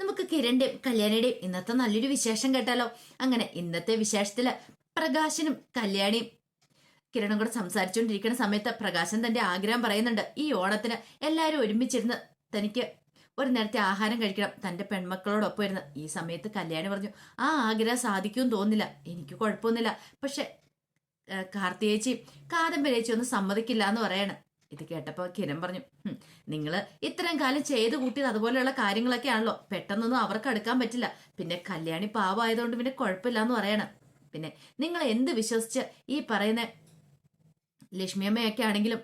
നമുക്ക് കിരണിന്റെയും കല്യാണിയുടെയും ഇന്നത്തെ നല്ലൊരു വിശേഷം കേട്ടാലോ? അങ്ങനെ ഇന്നത്തെ വിശേഷത്തിൽ പ്രകാശനും കല്യാണിയും കിരണും കൂടെ സംസാരിച്ചുകൊണ്ടിരിക്കുന്ന സമയത്ത് പ്രകാശൻ തന്റെ ആഗ്രഹം പറയുന്നുണ്ട്. ഈ ഓണത്തിന് എല്ലാവരും ഒരുമിച്ചിരുന്ന് തനിക്ക് ഒരു നേരത്തെ ആഹാരം കഴിക്കണം. തന്റെ പെൺമക്കളോടൊപ്പം ഇരുന്ന്. ഈ സമയത്ത് കല്യാണി പറഞ്ഞു ആ ആഗ്രഹം സാധിക്കുമെന്ന് തോന്നില്ല എനിക്ക് കുഴപ്പമൊന്നുമില്ല. പക്ഷെ കാർത്തിയേച്ചി കാദംബരേച്ചി ഒന്നും സമ്മതിക്കില്ല എന്ന് പറയാണ്. ഇത് കേട്ടപ്പോൾ കിരൺ പറഞ്ഞു നിങ്ങൾ ഇത്രയും കാലം ചെയ്ത് കൂട്ടിയത് അതുപോലെയുള്ള കാര്യങ്ങളൊക്കെ ആണല്ലോ പെട്ടെന്നൊന്നും അവർക്ക് അടുക്കാൻ പറ്റില്ല. പിന്നെ കല്യാണി പാവമായതുകൊണ്ട് പിന്നെ കുഴപ്പമില്ല എന്ന് പറയണം. പിന്നെ നിങ്ങൾ എന്ത് വിശ്വസിച്ച് ഈ പറയുന്ന ലക്ഷ്മി അമ്മയൊക്കെ ആണെങ്കിലും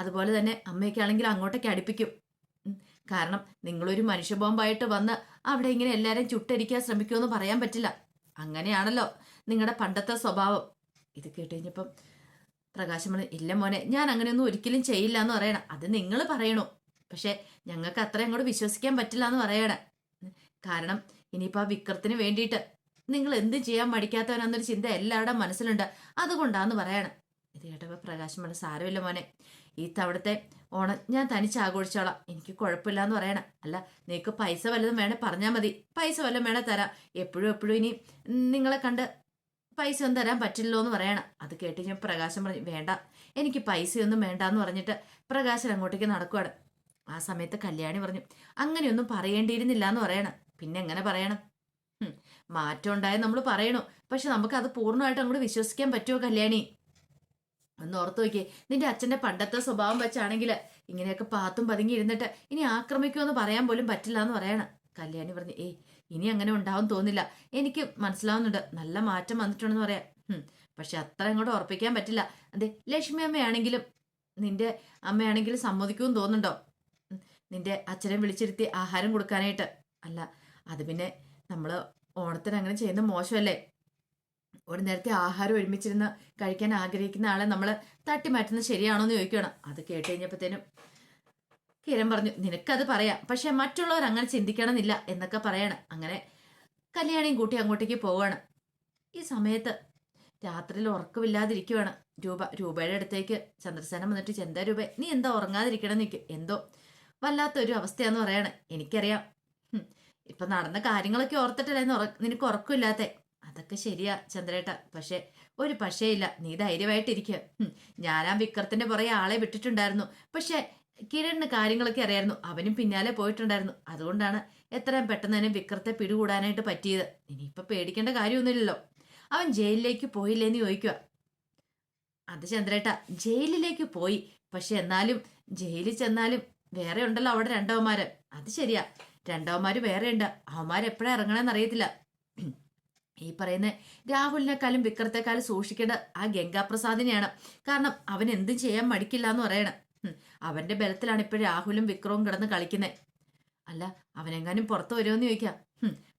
അതുപോലെ തന്നെ അമ്മയൊക്കെ ആണെങ്കിലും അങ്ങോട്ടൊക്കെ അടുപ്പിക്കും. കാരണം നിങ്ങളൊരു മനുഷ്യബോംബായിട്ട് വന്ന് അവിടെ ഇങ്ങനെ എല്ലാവരും ചുട്ടരിക്കാൻ ശ്രമിക്കുമെന്ന് പറയാൻ പറ്റില്ല. അങ്ങനെയാണല്ലോ നിങ്ങളുടെ പണ്ടത്തെ സ്വഭാവം. ഇത് കേട്ട് കഴിഞ്ഞപ്പം പ്രകാശം പറഞ്ഞു ഇല്ല മോനെ. ഞാൻ അങ്ങനെയൊന്നും ഒരിക്കലും ചെയ്യില്ല എന്ന് പറയണം. അത് നിങ്ങൾ പറയണു. പക്ഷെ ഞങ്ങൾക്ക് അത്ര അങ്ങോട്ട് വിശ്വസിക്കാൻ പറ്റില്ല എന്ന് പറയണ. കാരണം ഇനിയിപ്പോൾ ആ വിക്രത്തിന് വേണ്ടിയിട്ട് നിങ്ങൾ എന്ത് ചെയ്യാൻ മടിക്കാത്തവനാന്നൊരു ചിന്ത എല്ലാവരുടെ മനസ്സിലുണ്ട്. അതുകൊണ്ടാന്ന് പറയണം. ഇത് കേട്ടപ്പോൾ പ്രകാശം പറഞ്ഞു സാരമില്ല മോനെ. ഈ തവണത്തെ ഓണം ഞാൻ തനിച്ച് ആഘോഷിച്ചോളാം. എനിക്ക് കുഴപ്പമില്ല എന്ന് പറയണം. അല്ല നിങ്ങൾക്ക് പൈസ വല്ലതും വേണേ പറഞ്ഞാൽ മതി. പൈസ വല്ലതും വേണേ തരാം. എപ്പോഴും എപ്പോഴും ഇനി നിങ്ങളെ കണ്ട് പൈസ ഒന്നും തരാൻ പറ്റില്ലല്ലോ എന്ന് പറയണം. അത് കേട്ട് ഞാൻ പ്രകാശം പറഞ്ഞു വേണ്ട എനിക്ക് പൈസയൊന്നും വേണ്ട എന്ന് പറഞ്ഞിട്ട് പ്രകാശൻ അങ്ങോട്ടേക്ക് നടക്കുവാണ്. ആ സമയത്ത് കല്യാണി പറഞ്ഞു അങ്ങനെയൊന്നും പറയേണ്ടിയിരുന്നില്ല എന്ന് പറയണം. പിന്നെ എങ്ങനെ പറയണം? മാറ്റം ഉണ്ടായ നമ്മൾ പറയണു. പക്ഷെ നമുക്ക് അത് പൂർണമായിട്ട് അങ്ങോട്ട് വിശ്വസിക്കാൻ പറ്റുമോ കല്യാണി? ഒന്ന് ഓർത്തു നോക്കിയേ നിന്റെ അച്ഛന്റെ പണ്ടത്തെ സ്വഭാവം വെച്ചാണെങ്കിൽ ഇങ്ങനെയൊക്കെ പാത്തും പതുങ്ങി ഇരുന്നിട്ട് ഇനി ആക്രമിക്കുമെന്ന് പറയാൻ പോലും പറ്റില്ല എന്ന് പറയണം. കല്യാണി പറഞ്ഞു ഏയ് ഇനി അങ്ങനെ ഉണ്ടാവും തോന്നില്ല. എനിക്ക് മനസ്സിലാവുന്നുണ്ട്. നല്ല മാറ്റം വന്നിട്ടുണ്ടെന്ന് പറയാം. പക്ഷെ അത്ര അങ്ങോട്ട് ഉറപ്പിക്കാൻ പറ്റില്ല. അതെ ലക്ഷ്മി അമ്മയാണെങ്കിലും നിന്റെ അമ്മയാണെങ്കിലും സമ്മതിക്കുമെന്ന് തോന്നുന്നുണ്ടോ? നിന്റെ അച്ഛനെ വിളിച്ചിരുത്തി ആഹാരം കൊടുക്കാനായിട്ട്. അല്ല അത് പിന്നെ നമ്മൾ ഓണത്തിന് അങ്ങനെ ചെയ്യുന്ന മോശമല്ലേ? ഒരു നേരത്തെ ആഹാരം ഒരുമിച്ചിരുന്ന് കഴിക്കാൻ ആഗ്രഹിക്കുന്ന ആളെ നമ്മൾ തട്ടി മാറ്റുന്നത് ശരിയാണോ എന്ന് ചോദിക്കണം അത് കേട്ട് കഴിഞ്ഞപ്പോഴത്തേനും കിരൺ പറഞ്ഞു നിനക്കത് പറയാം. പക്ഷെ മറ്റുള്ളവർ അങ്ങനെ ചിന്തിക്കണമെന്നില്ല എന്നൊക്കെ പറയണം. അങ്ങനെ കല്യാണിയും കൂട്ടി അങ്ങോട്ടേക്ക് പോവാണ്. ഈ സമയത്ത് രാത്രിയിൽ ഉറക്കമില്ലാതിരിക്കുവാണ് രൂപ. രൂപയുടെ അടുത്തേക്ക് ചന്ദ്രസേന വന്നിട്ട് ചെന്താ രൂപ? നീ എന്താ ഉറങ്ങാതിരിക്കണം നിൽക്ക് എന്തോ വല്ലാത്തൊരു അവസ്ഥയാന്ന് പറയണേ. എനിക്കറിയാം. ഇപ്പൊ നടന്ന കാര്യങ്ങളൊക്കെ ഓർത്തിട്ടല്ലേ നിനക്ക് ഉറക്കമില്ലാത്ത? അതൊക്കെ ശരിയാ ചന്ദ്രേട്ട. പക്ഷെ ഒരു പക്ഷേ ഇല്ല നീ ധൈര്യമായിട്ടിരിക്കുക ആ വിക്രത്തിന്റെ പുറകെ ആളെ വിട്ടിട്ടുണ്ടായിരുന്നു. പക്ഷെ കിരണിന് കാര്യങ്ങളൊക്കെ അറിയായിരുന്നു. അവനും പിന്നാലെ പോയിട്ടുണ്ടായിരുന്നു. അതുകൊണ്ടാണ് എത്രയും പെട്ടെന്ന് തന്നെ വിക്രത്തെ പിടികൂടാനായിട്ട് പറ്റിയത്. ഇനിയിപ്പോൾ പേടിക്കേണ്ട കാര്യമൊന്നുമില്ലല്ലോ. അവൻ ജയിലിലേക്ക് പോയില്ലേന്ന് ചോദിക്കുക അത് ചന്ദ്രേട്ട ജയിലിലേക്ക് പോയി. പക്ഷെ എന്നാലും ജയിലിൽ ചെന്നാലും വേറെ ഉണ്ടല്ലോ അവിടെ രണ്ടവന്മാര്. അത് ശരിയാ. രണ്ടവന്മാര് വേറെ ഉണ്ട് അവന്മാരെപ്പോഴാ ഇറങ്ങണമെന്ന് അറിയത്തില്ല. ഈ പറയുന്ന രാഹുലിനെക്കാളും വിക്രത്തെക്കാളും സൂക്ഷിക്കേണ്ട ആ ഗംഗാപ്രസാദിനെയാണ്. കാരണം അവൻ എന്തും ചെയ്യാൻ മടിക്കില്ല എന്ന് പറയണം. അവന്റെ ബലത്തിലാണ് ഇപ്പൊ രാഹുലും വിക്രവും കിടന്ന് കളിക്കുന്നത് അല്ല അവനെങ്ങാനും പുറത്തു വരുമെന്ന് ചോദിക്കാം.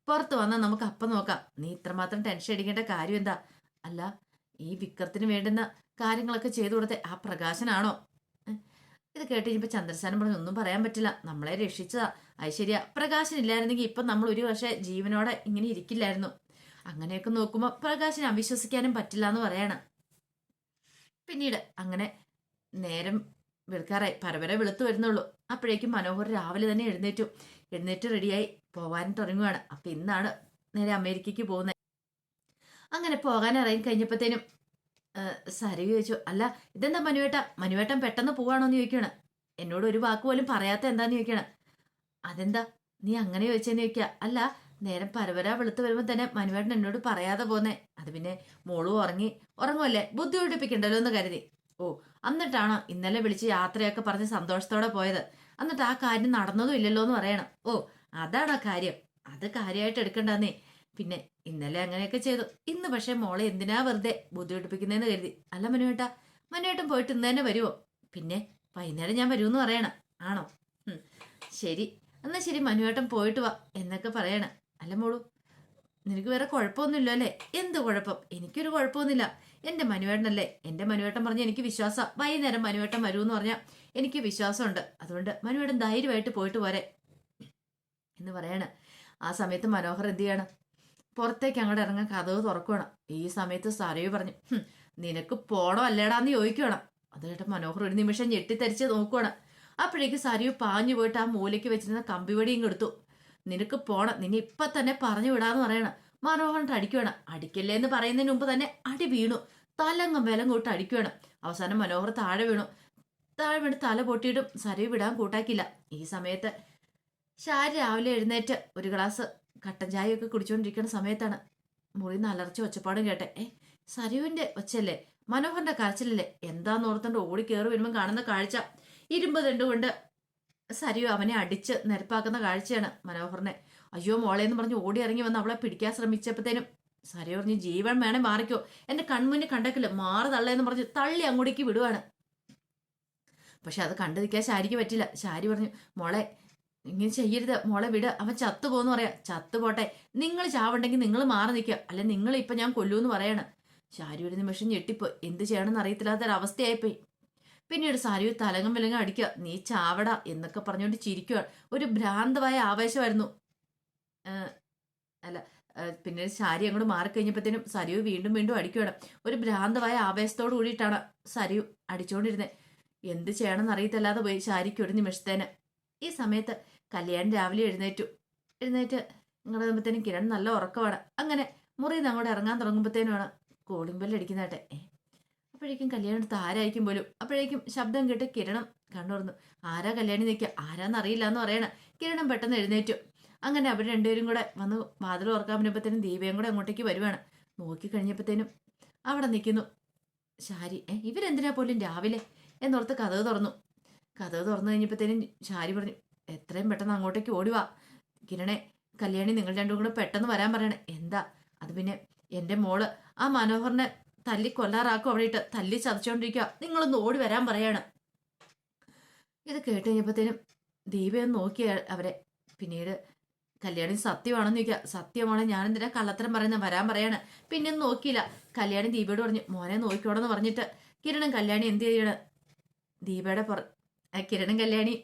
പുറത്തു വന്നാൽ നമുക്ക് അപ്പം നോക്കാം. നീ ഇത്രമാത്രം ടെൻഷൻ അടിക്കേണ്ട കാര്യം എന്താ? അല്ല ഈ വിക്രത്തിന് വേണ്ടുന്ന കാര്യങ്ങളൊക്കെ ചെയ്തു കൊടുത്ത ആ പ്രകാശനാണോ? ഇത് കേട്ട് കഴിഞ്ഞപ്പോ ചന്ദ്രസേനൻ പറഞ്ഞു ഒന്നും പറയാൻ പറ്റില്ല. നമ്മളെ രക്ഷിച്ചതാ. അത് ശരിയാ. പ്രകാശൻ ഇല്ലായിരുന്നെങ്കിൽ ഇപ്പൊ നമ്മൾ ഒരു പക്ഷേ ജീവനോടെ ഇങ്ങനെ ഇരിക്കില്ലായിരുന്നു. അങ്ങനെയൊക്കെ നോക്കുമ്പോൾ പ്രകാശിനെ അവിശ്വസിക്കാനും പറ്റില്ല എന്ന് പറയണം. പിന്നീട് അങ്ങനെ നേരം വെളുക്കാറായി. പരവരെ വെളുത്തു വരുന്നുള്ളൂ. അപ്പോഴേക്കും മനോഹർ രാവിലെ തന്നെ എഴുന്നേറ്റു. എഴുന്നേറ്റ് റെഡിയായി പോകാൻ തുടങ്ങുകയാണ് അപ്പൊ ഇന്നാണ് നേരെ അമേരിക്കയ്ക്ക് പോകുന്നത്. അങ്ങനെ പോകാൻ ഇറങ്ങി കഴിഞ്ഞപ്പോഴത്തേനും സരി ചോദിച്ചു അല്ല ഇതെന്താ മനുവേട്ട? മനുവേട്ടൻ പെട്ടെന്ന് പോവാണോ എന്ന് എന്നോട് ഒരു വാക്ക് പോലും പറയാത്ത എന്താന്ന് ചോദിക്കുകയാണ്. അതെന്താ? നീ അങ്ങനെ ചോദിച്ചെന്ന് ചോദിക്കുക. അല്ല നേരം പരവര വെളുത്ത് വരുമ്പോൾ തന്നെ മനുവേട്ടൻ എന്നോട് പറയാതെ പോന്നേ. അത് പിന്നെ മോളും ഉറങ്ങി ഉറങ്ങുമല്ലേ ബുദ്ധി ഒഴിപ്പിക്കണ്ടല്ലോ എന്ന് കരുതി. ഓ എന്നിട്ടാണോ ഇന്നലെ വിളിച്ച് യാത്രയൊക്കെ പറഞ്ഞ് സന്തോഷത്തോടെ പോയത്. എന്നിട്ട് ആ കാര്യം നടന്നതും ഇല്ലല്ലോ എന്ന് പറയണം. ഓ അതാണ് കാര്യം. അത് കാര്യമായിട്ട് എടുക്കണ്ടെന്നേ. പിന്നെ ഇന്നലെ അങ്ങനെയൊക്കെ ചെയ്തു. ഇന്ന് പക്ഷെ മോളെ എന്തിനാ വെറുതെ ബുദ്ധിമുട്ടിപ്പിക്കുന്നതെന്ന് കരുതി. അല്ല മനുവേട്ട മനുവേട്ടൻ പോയിട്ട് ഇന്ന് തന്നെ വരുമോ പിന്നെ വൈകുന്നേരം ഞാൻ വരുമെന്ന് പറയണം. ആണോ? ശരി. എന്നാ ശരി മനുവേട്ടൻ പോയിട്ട് വാ എന്നൊക്കെ പറയണം. അല്ല മോളു നിനക്ക് വേറെ കുഴപ്പമൊന്നുമില്ല അല്ലേ എന്ത് കുഴപ്പം? എനിക്കൊരു കുഴപ്പമൊന്നുമില്ല. എന്റെ മനുവേട്ടനല്ലേ? എന്റെ മനുവേട്ടൻ പറഞ്ഞ എനിക്ക് വിശ്വാസം. വൈകുന്നേരം മനുവേട്ടൻ എന്ന് പറഞ്ഞാൽ എനിക്ക് വിശ്വാസമുണ്ട്. അതുകൊണ്ട് മനുവേട്ടൻ ധൈര്യമായിട്ട് പോയിട്ട് പോരെ എന്ന് പറയാണ്. ആ സമയത്ത് മനോഹർ എന്ത് ചെയ്യണം? പുറത്തേക്ക് അങ്ങോട്ട് ഇറങ്ങാൻ കഥവ് തുറക്കണം ഈ സമയത്ത് സരയു പറഞ്ഞു നിനക്ക് പോണോ അല്ലേടാന്ന് ചോദിക്കണം അത് കേട്ട മനോഹർ ഒരു നിമിഷം ഞെട്ടിത്തരിച്ച് നോക്കുവാണ്. അപ്പോഴേക്ക് സരയു പാഞ്ഞു പോയിട്ട് ആ മൂലയ്ക്ക് വെച്ചിരുന്ന കമ്പിവടിയും കൊടുത്തു. നിനക്ക് പോണം. നിന്നെ ഇപ്പൊ തന്നെ പറഞ്ഞു വിടാന്ന് പറയണം. മനോഹരൻ അടിക്കുവേണം അടിക്കല്ലേ എന്ന് പറയുന്നതിന് മുമ്പ് തന്നെ അടി വീണു. തലങ്ങും വിലം കൂട്ട് അടിക്കുവേണം അവസാനം മനോഹർ താഴെ വീണു. താഴെ വീണ് തല പൊട്ടിയിട്ടും സരയു വിടാൻ കൂട്ടാക്കില്ല ഈ സമയത്ത് ഷാരി രാവിലെ എഴുന്നേറ്റ് ഒരു ഗ്ലാസ് കട്ടൻ ചായയൊക്കെ കുടിച്ചുകൊണ്ടിരിക്കുന്ന സമയത്താണ് മുറി നലർച്ച ഒച്ചപ്പാടും കേട്ടെ. ഏ സരുവിന്റെ ഒച്ചല്ലേ മനോഹറിന്റെ കരച്ചിലല്ലേ? എന്താന്ന് ഓർത്തുകൊണ്ട് ഓടി കയറി വരുമ്പോൾ കാണുന്ന കാഴ്ച. ഇരുമ്പ് തണ്ടുകൊണ്ട് സരു അവനെ അടിച്ച് നിരപ്പാക്കുന്ന കാഴ്ചയാണ് മനോഹറിനെ. അയ്യോ മോളെ എന്ന് പറഞ്ഞ് ഓടി ഇറങ്ങി വന്ന് അവളെ പിടിക്കാൻ ശ്രമിച്ചപ്പോഴത്തേനും സരു പറഞ്ഞ് ജീവൻ വേണേ മാറിക്കോ. എന്റെ കൺമുന്നിൽ കണ്ടക്കില്ല മാറി തള്ളേന്ന് പറഞ്ഞ് തള്ളി അങ്ങോട്ടേക്ക് വിടുവാണ്. പക്ഷെ അത് കണ്ടു നിൽക്കാൻ ശാരിക്ക് പറ്റില്ല. ശാരി പറഞ്ഞു മോളെ ഇങ്ങനെ ചെയ്യരുത്. മോളെ വിട്. അവൻ ചത്തു പോന്ന് പറയാ. ചത്തു പോട്ടെ. നിങ്ങൾ ചാവുണ്ടെങ്കിൽ നിങ്ങൾ മാറി നിൽക്കുക. അല്ലെ നിങ്ങൾ ഇപ്പൊ ഞാൻ കൊല്ലൂന്ന് പറയാണ്. ശാരി ഒരു നിമിഷം ഞെട്ടിപ്പോ എന്ത് ചെയ്യണമെന്ന് അറിയത്തില്ലാത്തൊരവസ്ഥയായിപ്പോയി. പിന്നീട് സാരി തലങ്ങും വിലങ്ങും അടിക്കുക. നീ ചാവട എന്നൊക്കെ പറഞ്ഞുകൊണ്ട് ചിരിക്കുക ഒരു ഭ്രാന്തമായ ആവേശമായിരുന്നു. അല്ല പിന്നെ സാരി അങ്ങോട്ട് മാറിക്കഴിഞ്ഞപ്പോഴത്തേനും സരിയു വീണ്ടും വീണ്ടും അടിക്കുകയാണ് ഒരു ഭ്രാന്തമായ ആവേശത്തോട് കൂടിയിട്ടാണ് സരിയു അടിച്ചുകൊണ്ടിരുന്നത് എന്ത് ചെയ്യണമെന്ന് അറിയത്തില്ലാതെ പോയി ശാരിക്ക് ഒരു നിമിഷത്തേന്. ഈ സമയത്ത് കല്യാൺ രാവിലെ എഴുന്നേറ്റു. എഴുന്നേറ്റ് ഇങ്ങോട്ട് വരുമ്പോഴത്തേനും കിരൺ നല്ല ഉറക്കമാണ്. അങ്ങനെ മുറിയിൽ നിന്ന് അങ്ങോട്ട് ഇറങ്ങാൻ തുടങ്ങുമ്പോഴത്തേനുമാണ് കോളിംഗ് ബെല്ല് അടിക്കുന്നതാട്ടെ അപ്പോഴേക്കും അപ്പോഴേക്കും എടുത്ത് ആരായിരിക്കും പോലും? അപ്പോഴേക്കും ശബ്ദം കേട്ട് കിരണം കണ്ണുറന്നു. ആരാ കല്യാണി നിൽക്കുക ആരാന്നറിയില്ല എന്ന് പറയണ. കിരണം പെട്ടെന്ന് എഴുന്നേറ്റു. അങ്ങനെ അവർ രണ്ടുപേരും കൂടെ വന്ന് വാതിൽ ഉറക്കാൻ പറ്റുമ്പോഴത്തേനും ദീപയും കൂടെ അങ്ങോട്ടേക്ക് വരുവാണ്. നോക്കി കഴിഞ്ഞപ്പോഴത്തേനും അവിടെ നിൽക്കുന്നു. ശാരി ഏ ഇവരെന്തിനാ പോലും രാവിലെ? എന്നോർത്ത് കഥവ് തുറന്നു. കഥവ് തുറന്നു കഴിഞ്ഞപ്പോഴത്തേനും ശാരി പറഞ്ഞു എത്രയും പെട്ടെന്ന് അങ്ങോട്ടേക്ക് ഓടിവാ കിരണേ കല്യാണി നിങ്ങൾ രണ്ടും കൂടെ പെട്ടെന്ന് വരാൻ പറയണേ. എന്താ? അത് പിന്നെ എന്റെ മോൾ ആ മനോഹറിനെ തല്ലി കൊല്ലാറാക്കും അവിടെ ഇട്ട് തല്ലി ചതച്ചോണ്ടിരിക്കുക നിങ്ങളൊന്ന് ഓടി വരാൻ പറയാണ്. ഇത് കേട്ട് കഴിഞ്ഞപ്പോഴത്തേനും ദീപയൊന്ന് നോക്കിയ അവരെ. പിന്നീട് കല്യാണി സത്യമാണെന്ന് ചോദിക്കുക. സത്യമാണ് ഞാൻ എന്തിനാ കള്ളത്തരം പറയുന്ന? വരാൻ പറയാണ്. പിന്നെ നോക്കിയില്ല. കല്യാണി ദീപയോട് പറഞ്ഞു മോനെ നോക്കിക്കോടെന്ന് പറഞ്ഞിട്ട് കിരണൻ കല്യാണി എന്ത് ചെയ്യണം? ദീപയുടെ പുറ ആ കിരണൻ കല്യാണി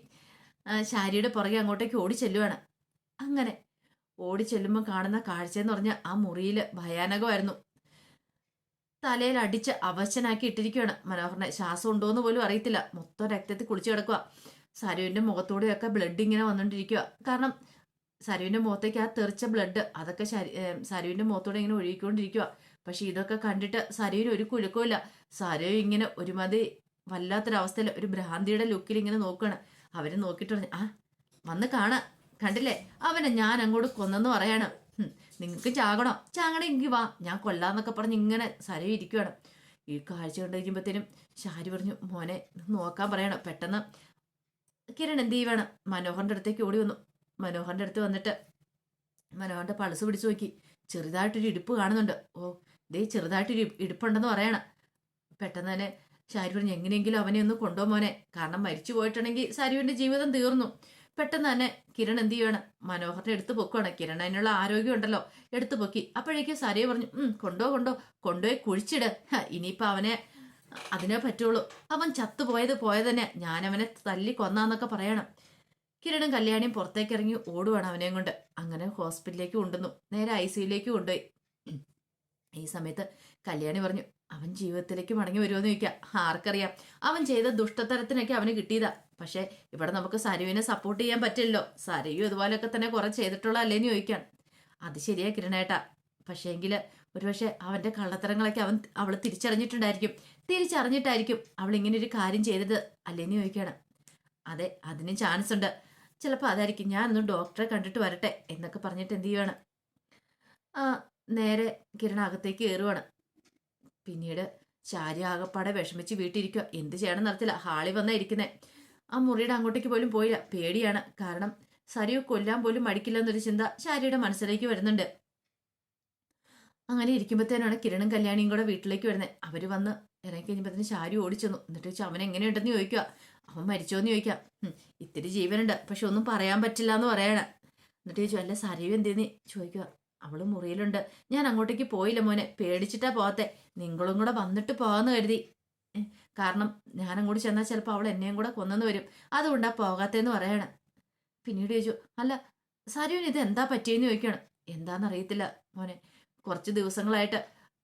ശാരിയുടെ പുറകെ അങ്ങോട്ടേക്ക് ഓടി ചെല്ലുവാണ് അങ്ങനെ ഓടി ചെല്ലുമ്പോൾ കാണുന്ന കാഴ്ചയെന്ന് പറഞ്ഞാൽ ആ മുറിയിൽ ഭയാനകമായിരുന്നു. തലയിൽ അടിച്ച് അവശനാക്കി ഇട്ടിരിക്കുകയാണ് മനോഹറിനെ ശ്വാസം ഉണ്ടോന്ന് പോലും അറിയത്തില്ല. മൊത്തം രക്തത്തിൽ കുളിച്ചു കിടക്കുക സരുവിന്റെ മുഖത്തൂടെയൊക്കെ ബ്ലഡ് ഇങ്ങനെ വന്നുകൊണ്ടിരിക്കുക കാരണം സരുവിന്റെ മുഖത്തേക്ക് ആ തെറിച്ച ബ്ലഡ് അതൊക്കെ ശരി- മുഖത്തൂടെ ഇങ്ങനെ ഒഴുകിക്കൊണ്ടിരിക്കുക പക്ഷെ ഇതൊക്കെ കണ്ടിട്ട് സരുവിന് ഒരു കുലുക്കമില്ല സരു ഇങ്ങനെ ഒരുമാതിരി വല്ലാത്തൊരവസ്ഥയിൽ ഒരു ഭ്രാന്തിയുടെ ലുക്കിൽ ഇങ്ങനെ നോക്കുകയാണ് അവർ നോക്കിയിട്ട് പറഞ്ഞു ആ വന്ന് കാണ. കണ്ടില്ലേ? അവനെ ഞാൻ അങ്ങോട്ട് കൊന്നെന്ന് പറയാണ്. നിങ്ങൾക്ക് ചാകണോ. ചാകണമെങ്കിൽ വാ. ഞാൻ കൊല്ലാന്നൊക്കെ പറഞ്ഞ് ഇങ്ങനെ സരവ് ഇരിക്കുകയാണ് ഈ കാഴ്ച കണ്ടിരിക്കുമ്പോഴത്തേനും ഷാരി പറഞ്ഞു മോനെ നോക്കാൻ പറയണം. പെട്ടെന്ന് കിരൺ എന്ത് ചെയ്യുവാണ്? മനോഹറിന്റെ അടുത്തേക്ക് ഓടി വന്നു. മനോഹറിന്റെ അടുത്ത് വന്നിട്ട്. മനോഹറിന്റെ പൾസ് പിടിച്ചു നോക്കി. ചെറുതായിട്ടൊരു ഇടുപ്പ് കാണുന്നുണ്ട്. ഓ ദേ ചെറുതായിട്ടൊരു ഇടുപ്പുണ്ടെന്ന് പറയണം. പെട്ടെന്ന് തന്നെ ഷാരി പറഞ്ഞു എങ്ങനെയെങ്കിലും അവനെ ഒന്ന് കൊണ്ടുപോകാനെ കാരണം മരിച്ചു പോയിട്ടുണ്ടെങ്കിൽ സരുവിന്റെ ജീവിതം തീർന്നു. പെട്ടെന്ന് തന്നെ കിരൺ എന്ത് ചെയ്യണം മനോഹറിനെ എടുത്തു പൊക്കുവാണ്. കിരൺ അതിനുള്ള ആരോഗ്യം ഉണ്ടല്ലോ. എടുത്തു പൊക്കി. അപ്പോഴേക്കും സരയെ പറഞ്ഞു ഉം കൊണ്ടോ കൊണ്ടോ. കൊണ്ടുപോയി കുഴിച്ചിട്. ഇനിയിപ്പോൾ ഇനിയിപ്പൊ അവനെ അതിനെ പറ്റുള്ളൂ. അവൻ ചത്തുപോയത് പോയതന്നെ. ഞാനവനെ തല്ലി കൊന്നാന്നൊക്കെ പറയണം. കിരണും കല്യാണിയും പുറത്തേക്ക് ഇറങ്ങി ഓടുവാണ് അവനെയും കൊണ്ട്. അങ്ങനെ ഹോസ്പിറ്റലിലേക്ക് കൊണ്ടുവന്നു നേരെ ഐ സിയിലേക്ക് കൊണ്ടുപോയി. ഈ സമയത്ത് കല്യാണി പറഞ്ഞു അവൻ ജീവിതത്തിലേക്ക് മടങ്ങി വരുമെന്ന് ചോദിക്കാം. ആർക്കറിയാം. അവൻ ചെയ്ത ദുഷ്ടതരത്തിനൊക്കെ അവന് കിട്ടിയതാ. പക്ഷെ ഇവിടെ നമുക്ക് സരുവിനെ സപ്പോർട്ട് ചെയ്യാൻ പറ്റില്ലല്ലോ. സരയു ഇതുപോലെയൊക്കെ തന്നെ കുറെ ചെയ്തിട്ടുള്ള അല്ലേന്ന് ചോദിക്കാൻ അത് ശരിയാ കിരണേട്ടാ. പക്ഷേ എങ്കിൽ ഒരുപക്ഷെ അവന്റെ കള്ളത്തരങ്ങളൊക്കെ അവൻ അവൾ തിരിച്ചറിഞ്ഞിട്ടുണ്ടായിരിക്കും. തിരിച്ചറിഞ്ഞിട്ടായിരിക്കും അവൾ ഇങ്ങനെ ഒരു കാര്യം ചെയ്തത് അല്ലേന്ന് ചോദിക്കാണ്. അതെ അതിന് ചാൻസ് ഉണ്ട്. ചിലപ്പോൾ അതായിരിക്കും ഞാനൊന്ന് ഡോക്ടറെ കണ്ടിട്ട് വരട്ടെ എന്നൊക്കെ പറഞ്ഞിട്ട് എന്ത് ചെയ്യുവാണ്? ആ നേരെ കിരൺ അകത്തേക്ക് കയറുവാണ്. പിന്നീട് ചാരി ആകപ്പാടെ വിഷമിച്ച് വീട്ടിലിരിക്കുക എന്ത് ചെയ്യണം നടത്തില്ല ഹാളിൽ വന്നാ ഇരിക്കുന്നേ. ആ മുറിയുടെ അങ്ങോട്ടേക്ക് പോലും പോയില്ല. പേടിയാണ്. കാരണം സരിയു കൊല്ലാൻ പോലും മടിക്കില്ല എന്നൊരു ചിന്ത ചാരിയുടെ മനസ്സിലേക്ക് വരുന്നുണ്ട്. അങ്ങനെ ഇരിക്കുമ്പോഴത്തേനാണ് കിരണും കല്യാണിയും കൂടെ വീട്ടിലേക്ക് വരുന്നത്. അവർ വന്ന് ഇറങ്ങി കഴിഞ്ഞപ്പോഴത്തേന് ശാരി ഓടിച്ചെന്നു. എന്നിട്ട് വെച്ചാൽ അവൻ എങ്ങനെയുണ്ടെന്ന് ചോദിക്കുക അവൻ മരിച്ചോന്ന് ചോദിക്കാം "ഉം, ഇത്തിരി ജീവനുണ്ട്. പക്ഷെ ഒന്നും പറയാൻ പറ്റില്ല എന്ന് പറയണ. എന്നിട്ട് ചോദിച്ചു അല്ല സരയു എന്തേന്ന്? ചോദിക്കുക അവൾ മുറിയിലുണ്ട്. ഞാൻ അങ്ങോട്ടേക്ക് പോയില്ല മോനെ. പേടിച്ചിട്ടാ പോകത്തെ നിങ്ങളും കൂടെ വന്നിട്ട് പോകാന്ന് കരുതി. കാരണം ഞാൻ അങ്ങോട്ട് ചെന്നാൽ ചിലപ്പോൾ അവൾ എന്നെയും കൂടെ കൊന്നെന്ന് വരും. അതുകൊണ്ടാ പോകാത്തേന്ന് പറയണ. പിന്നീട് ചോദിച്ചു അല്ല സരയുവിന് ഇത് എന്താ പറ്റിയെന്ന് ചോദിക്കണം. എന്താണെന്നറിയത്തില്ല മോനെ. കുറച്ച് ദിവസങ്ങളായിട്ട്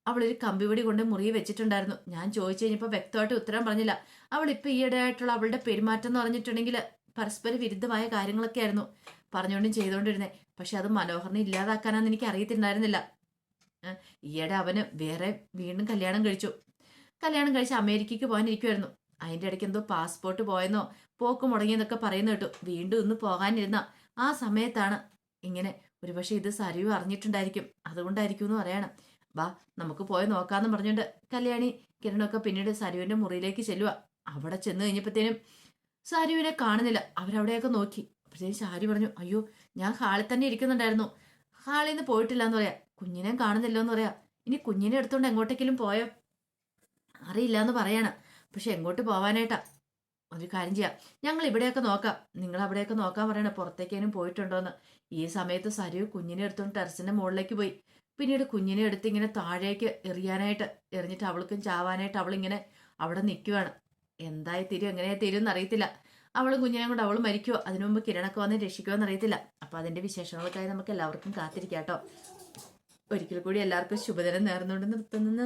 അവളൊരു കമ്പിവടി കൊണ്ട് മുറി വെച്ചിട്ടുണ്ടായിരുന്നു. ഞാൻ ചോദിച്ചു കഴിഞ്ഞപ്പോൾ വ്യക്തമായിട്ട് ഉത്തരം പറഞ്ഞില്ല. അവൾ ഇപ്പം ഈയിടെ ആയിട്ടുള്ള അവളുടെ പെരുമാറ്റം എന്ന് പറഞ്ഞിട്ടുണ്ടെങ്കിൽ പരസ്പര വിരുദ്ധമായ കാര്യങ്ങളൊക്കെ ആയിരുന്നു. പറഞ്ഞുകൊണ്ടും ചെയ്തുകൊണ്ടിരുന്നത് പക്ഷെ അത് മനോഹറിനെ ഇല്ലാതാക്കാനാന്ന് എനിക്ക് അറിയത്തിണ്ടായിരുന്നില്ല. ഈയിടെ അവന് വേറെ വീണ്ടും കല്യാണം കഴിച്ചു. കല്യാണം കഴിച്ച് അമേരിക്കയ്ക്ക് പോകാനിരിക്കുമായിരുന്നു അതിന്റെ ഇടയ്ക്ക് എന്തോ പാസ്പോർട്ട് പോയെന്നോ പോക്ക് മുടങ്ങിയെന്നൊക്കെ പറയുന്ന കേട്ടു. വീണ്ടും ഒന്ന് പോകാനിരുന്ന ആ സമയത്താണ് ഇങ്ങനെ ഒരുപക്ഷെ ഇത് സരിവ് അറിഞ്ഞിട്ടുണ്ടായിരിക്കും. അതുകൊണ്ടായിരിക്കും എന്ന് പറയണം. വാ നമുക്ക് പോയി നോക്കാന്ന് പറഞ്ഞുകൊണ്ട് കല്യാണി കിരണൊക്കെ പിന്നീട് സരുവിന്റെ മുറിയിലേക്ക് ചെല്ലുക അവിടെ ചെന്ന് കഴിഞ്ഞപ്പോഴത്തേനും സരുവിനെ കാണുന്നില്ല. അവരവിടെയൊക്കെ നോക്കി. അപ്പോഴത്തേനും സാരി പറഞ്ഞു അയ്യോ ഞാൻ ഹാളിൽ തന്നെ ഇരിക്കുന്നുണ്ടായിരുന്നു. ഹാളിൽ നിന്ന് പോയിട്ടില്ല എന്ന് പറയാം. കുഞ്ഞിനെ കാണുന്നില്ല എന്ന് പറയാം. ഇനി കുഞ്ഞിനെ എടുത്തുകൊണ്ട് എങ്ങോട്ടെങ്കിലും പോയോ? അറിയില്ല എന്ന് പറയാണ്. പക്ഷെ എങ്ങോട്ട് പോവാനായിട്ടാ? ഒരു കാര്യം ചെയ്യാം. ഞങ്ങൾ ഇവിടെയൊക്കെ നോക്കാം. നിങ്ങൾ അവിടെയൊക്കെ നോക്കാൻ പറയണ. പുറത്തേക്കേനും പോയിട്ടുണ്ടോന്ന്. ഈ സമയത്ത് സരു കുഞ്ഞിനെ എടുത്തോണ്ട് ടെറസിന്റെ മുകളിലേക്ക് പോയി. പിന്നീട് കുഞ്ഞിനെ എടുത്ത് ഇങ്ങനെ താഴേക്ക് എറിയാനായിട്ട് എറിഞ്ഞിട്ട് അവൾക്കും ചാവാനായിട്ട് അവളിങ്ങനെ അവിടെ നിൽക്കുവാണ് എന്തായി തീരും? എങ്ങനെയായി തീരും എന്നറിയത്തില്ല. അവളും കുഞ്ഞിനെ കൊണ്ട് അവൾ മരിക്കുമോ അതിനു മുമ്പ് കിരണൊക്കെ വന്ന് രക്ഷിക്കുമോ എന്നറിയത്തില്ല. അപ്പൊ അതിന്റെ വിശേഷങ്ങൾക്കായി നമുക്ക് എല്ലാവർക്കും കാത്തിരിക്കാം കേട്ടോ. ഒരിക്കൽ കൂടി എല്ലാവർക്കും ശുഭദിനം നേർന്നുകൊണ്ട് നിർത്തുന്നു.